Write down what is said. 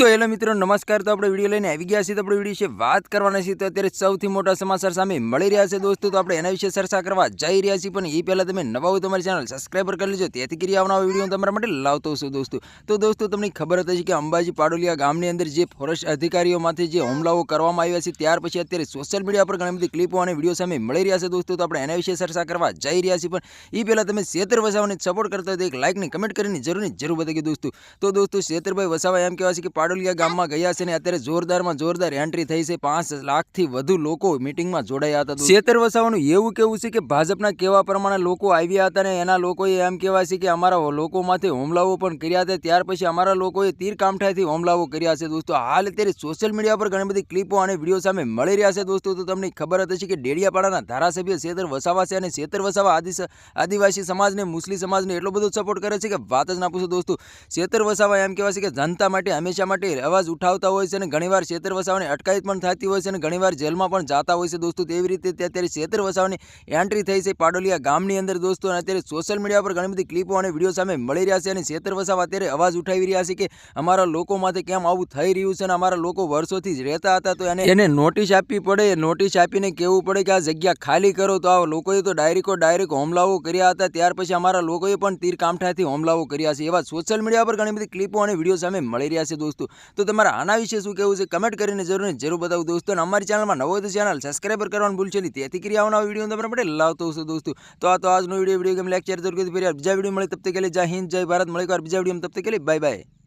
તો હેલો મિત્રો, નમસ્કાર. તો આપણે વીડિયો લઈને આવી ગયા છીએ. તો આપણે વીડિયો વિશે વાત કરવાના છીએ. તો અત્યારે સૌથી મોટા સમાચાર સામે મળી રહ્યા છે દોસ્તો. તો આપણે એના વિશે ચર્ચા કરવા જઈ રહ્યા છીએ. પણ એ પહેલાં તમે નવા હોય તમારી ચેનલ સબસ્ક્રાઈબર કરી લેજો. તેથી કરી આવનારો વીડિયો તમારા માટે લાવતો છું દોસ્તો. તો દોસ્તો, તમને ખબર હતી કે અંબાજી પાડોલિયા ગામની અંદર જે ફોરેસ્ટ અધિકારીઓમાંથી જે હુમલાઓ કરવામાં આવ્યા છે, ત્યાર પછી અત્યારે સોશિયલ મીડિયા પર ઘણી બધી ક્લિપો અને વીડિયો સામે મળી રહ્યા છે દોસ્તો. તો આપણે એના વિશે ચર્ચા કરવા જઈ રહ્યા છીએ. પણ એ પહેલાં તમે શેતર વસાવાને સપોર્ટ કરતા હોય તો એક લાઇકની કમેન્ટ કરીને જરૂરની જરૂર બતાવી દોસ્તો. તો દોસ્તો, શેતરભાઈ વસાવા એમ કહેવાય છે કે પાડોલિયા ગામમાં ગયા છે ને અત્યારે જોરદારમાં જોરદાર એન્ટ્રી થઈ છે. પાંચ લાખથી વધુ લોકો મિટિંગમાં જોડાયા હતા. શેતર વસાવાનું એવું કેવું છે કે ભાજપના કેવા પ્રમાણે લોકો આવ્યા હતા ને એના લોકોએ એમ કહેવાય છે કે અમારા લોકોમાંથી હુમલાઓ પણ કર્યા હતા. ત્યાર પછી અમારા લોકોએ તીર કામઠાથી હુમલાઓ કર્યા છે દોસ્તો. હાલ અત્યારે સોશિયલ મીડિયા પર ઘણી બધી ક્લિપો અને વીડિયો સામે મળી રહ્યા છે દોસ્તો. તો તમને ખબર હતી કે ડેડિયાપાડાના ધારાસભ્ય શેતર વસાવા છે અને શેતર વસાવા આદિ આદિવાસી સમાજને, મુસ્લિમ સમાજને એટલો બધો સપોર્ટ કરે છે કે વાત જ ના પૂછો દોસ્તો. શેતર વસાવા એમ કહેવાય છે કે જનતા માટે હંમેશા માટે અવાજ ઉઠાવતા હોય છે અને ઘણીવાર શેતર વસાવાની અટકાયત પણ થતી હોય છે અને ઘણીવાર જેલમાં પણ જાતા હોય છે. દોસ્તો, તેવી રીતે અત્યારે શેતર વસાવાની એન્ટ્રી થઈ છે પાડોલિયા ગામની અંદર, દોસ્તો, અને અત્યારે સોશિયલ મીડિયા પર ઘણી બધી ક્લિપો અને વીડિયો સામે મળી રહ્યા છે અને શેતર વસાવા અત્યારે અવાજ ઉઠાવી રહ્યા છે કે અમારા લોકોમાંથી કેમ આવું થઈ રહ્યું છે અને અમારા લોકો વર્ષોથી જ રહેતા હતા, તો એને એને નોટિસ આપવી પડે નોટિસ આપીને કહેવું પડે કે આ જગ્યા ખાલી કરો, તો આ લોકોએ તો ડાયરેક્ટો ડાયરેક્ટ હુમલાઓ કર્યા હતા, ત્યાર પછી અમારા લોકોએ પણ તીર કામઠાથી હુમલાઓ કર્યા છે. એવા સોશિયલ મીડિયા પર ઘણી બધી ક્લિપો અને વીડિયો સામે મળી રહ્યા છે, દોસ્તો. તો તમારા આના વિશે શું કહેવું છે? કમેન્ટ કરીને જરૂર જરૂર બતાવું દોસ્તો. અને અમારી ચેનલમાં નવો તો ચેનલ સબસ્ક્રાઈબ કરવાનું ભૂલશો નહીં. તેથી કરી આવના વીડિયો તમારા માટે લાવતો છું દોસ્તો. તો આ તો આજનો વીડિયો વીડિયો ગેમ લેક્ચર જરૂર કરી ફરી બીજા વીડિયો મળે તબ તક કે જય હિન્દ, જય ભારત. મળે બીજા વીડિયો તબ તક કે બાય બાય